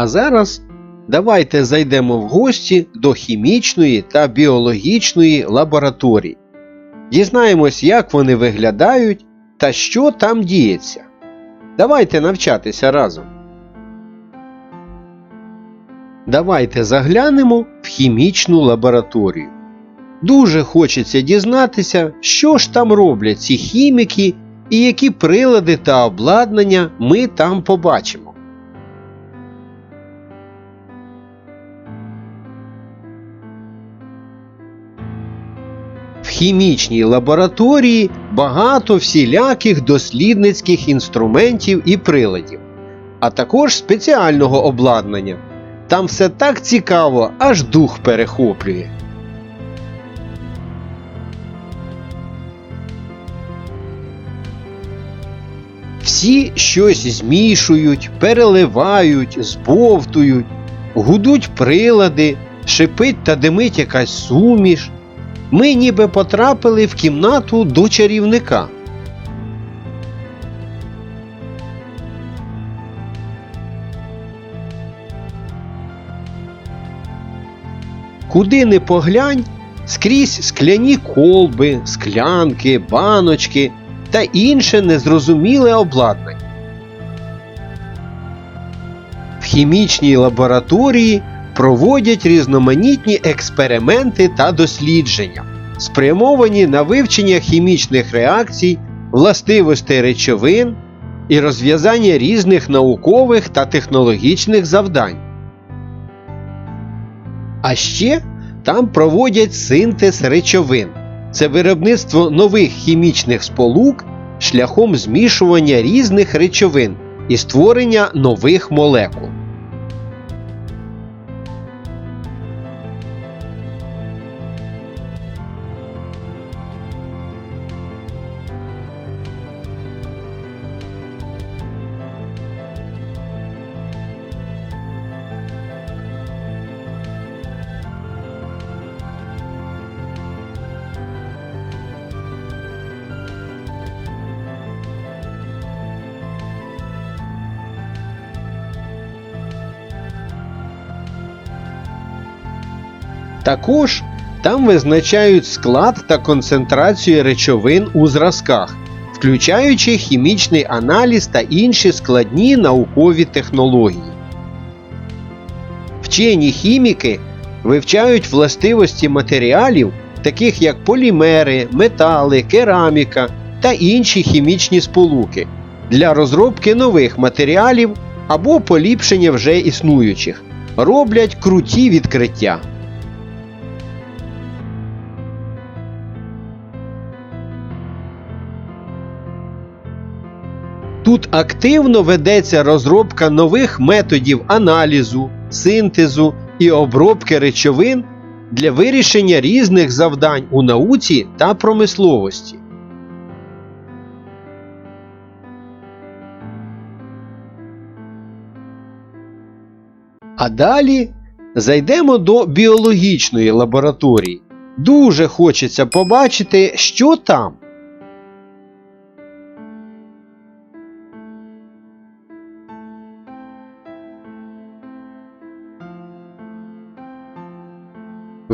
А зараз давайте зайдемо в гості до хімічної та біологічної лабораторій. Дізнаємось, як вони виглядають та що там діється. Давайте навчатися разом. Давайте заглянемо в хімічну лабораторію. Дуже хочеться дізнатися, що ж там роблять ці хіміки і які прилади та обладнання ми там побачимо. Хімічній лабораторії багато всіляких дослідницьких інструментів і приладів, а також спеціального обладнання. Там все так цікаво, аж дух перехоплює. Всі щось змішують, переливають, збовтують, гудуть прилади, шипить та димить якась суміш. Ми ніби потрапили в кімнату до чарівника. Куди не поглянь, скрізь скляні колби, склянки, баночки та інше незрозуміле обладнання. В хімічній лабораторії проводять різноманітні експерименти та дослідження, спрямовані на вивчення хімічних реакцій, властивостей речовин і розв'язання різних наукових та технологічних завдань. А ще там проводять синтез речовин. Це виробництво нових хімічних сполук шляхом змішування різних речовин і створення нових молекул. Також там визначають склад та концентрацію речовин у зразках, включаючи хімічний аналіз та інші складні наукові технології. Вчені хіміки вивчають властивості матеріалів, таких як полімери, метали, кераміка та інші хімічні сполуки для розробки нових матеріалів або поліпшення вже існуючих, роблять круті відкриття. Тут активно ведеться розробка нових методів аналізу, синтезу і обробки речовин для вирішення різних завдань у науці та промисловості. А далі зайдемо до біологічної лабораторії. Дуже хочеться побачити, що там.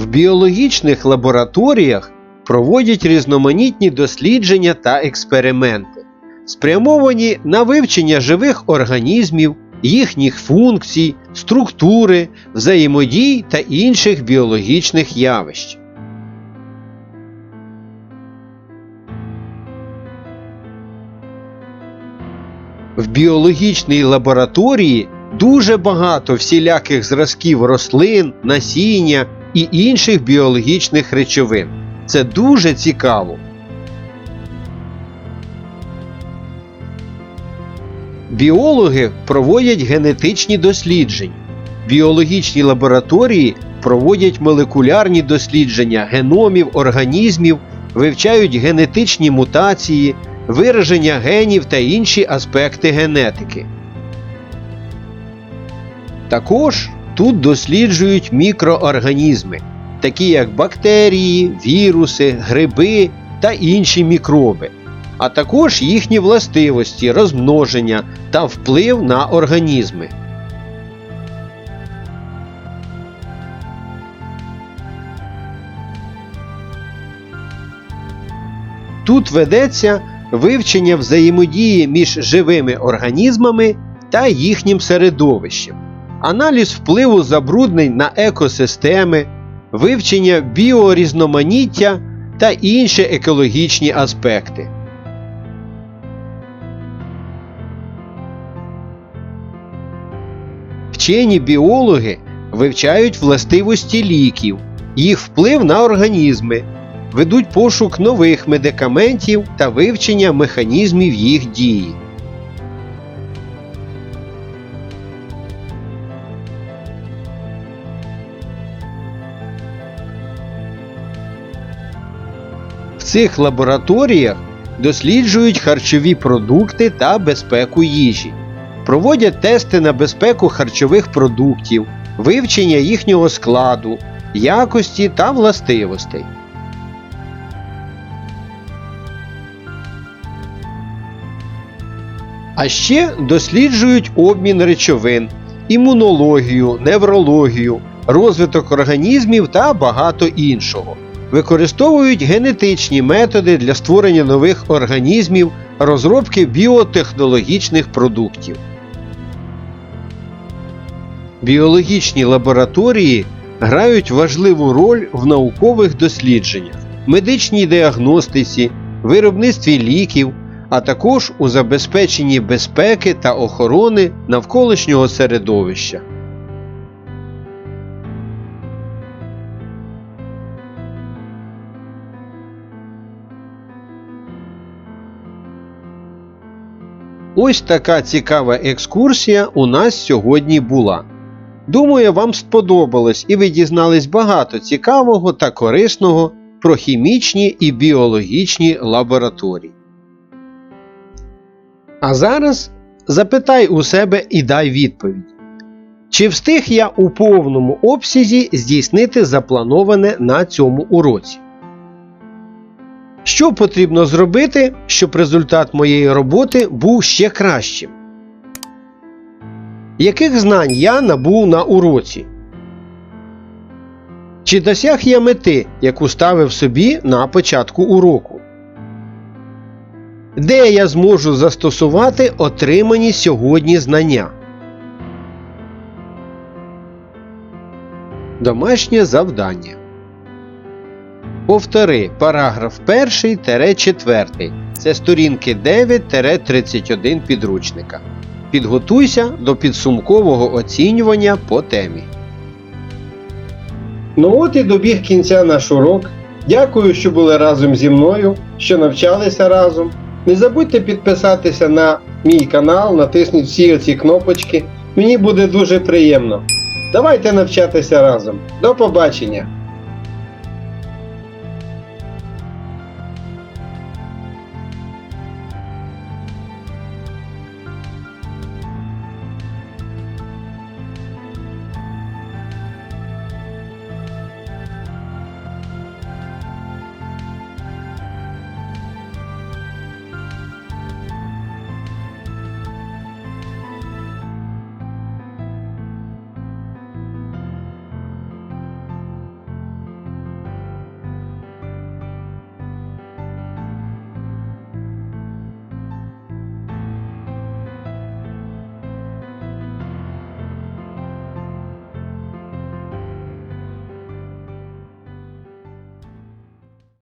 В біологічних лабораторіях проводять різноманітні дослідження та експерименти, спрямовані на вивчення живих організмів, їхніх функцій, структури, взаємодій та інших біологічних явищ. В біологічній лабораторії дуже багато всіляких зразків рослин, насіння і інших біологічних речовин. Це дуже цікаво. Біологи проводять генетичні дослідження. Біологічні лабораторії проводять молекулярні дослідження геномів організмів, вивчають генетичні мутації, вираження генів та інші аспекти генетики. Також Тут досліджують мікроорганізми, такі як бактерії, віруси, гриби та інші мікроби, а також їхні властивості, розмноження та вплив на організми. Тут ведеться вивчення взаємодії між живими організмами та їхнім середовищем аналіз впливу забруднень на екосистеми, вивчення біорізноманіття та інші екологічні аспекти. Вчені біологи вивчають властивості ліків, їх вплив на організми, ведуть пошук нових медикаментів та вивчення механізмів їх дії. Цих лабораторіях досліджують харчові продукти та безпеку їжі, проводять тести на безпеку харчових продуктів, вивчення їхнього складу, якості та властивостей. А ще досліджують обмін речовин, імунологію, неврологію, розвиток організмів та багато іншого. Використовують генетичні методи для створення нових організмів, розробки біотехнологічних продуктів. Біологічні лабораторії грають важливу роль в наукових дослідженнях, медичній діагностиці, виробництві ліків, а також у забезпеченні безпеки та охорони навколишнього середовища. Ось така цікава екскурсія у нас сьогодні була. Думаю, вам сподобалось і ви дізнались багато цікавого та корисного про хімічні і біологічні лабораторії. А зараз запитай у себе і дай відповідь. Чи встиг я у повному обсязі здійснити заплановане на цьому уроці? Що потрібно зробити, щоб результат моєї роботи був ще кращим? Яких знань я набув на уроці? Чи досяг я мети, яку ставив собі на початку уроку? Де я зможу застосувати отримані сьогодні знання? Домашнє завдання. Повтори параграф 1-4. Це сторінки 9-31 підручника. Підготуйся до підсумкового оцінювання по темі. Ну от і добіг кінця наш урок. Дякую, що були разом зі мною, що навчалися разом. Не забудьте підписатися на мій канал, натисніть всі оці кнопочки. Мені буде дуже приємно. Давайте навчатися разом. До побачення!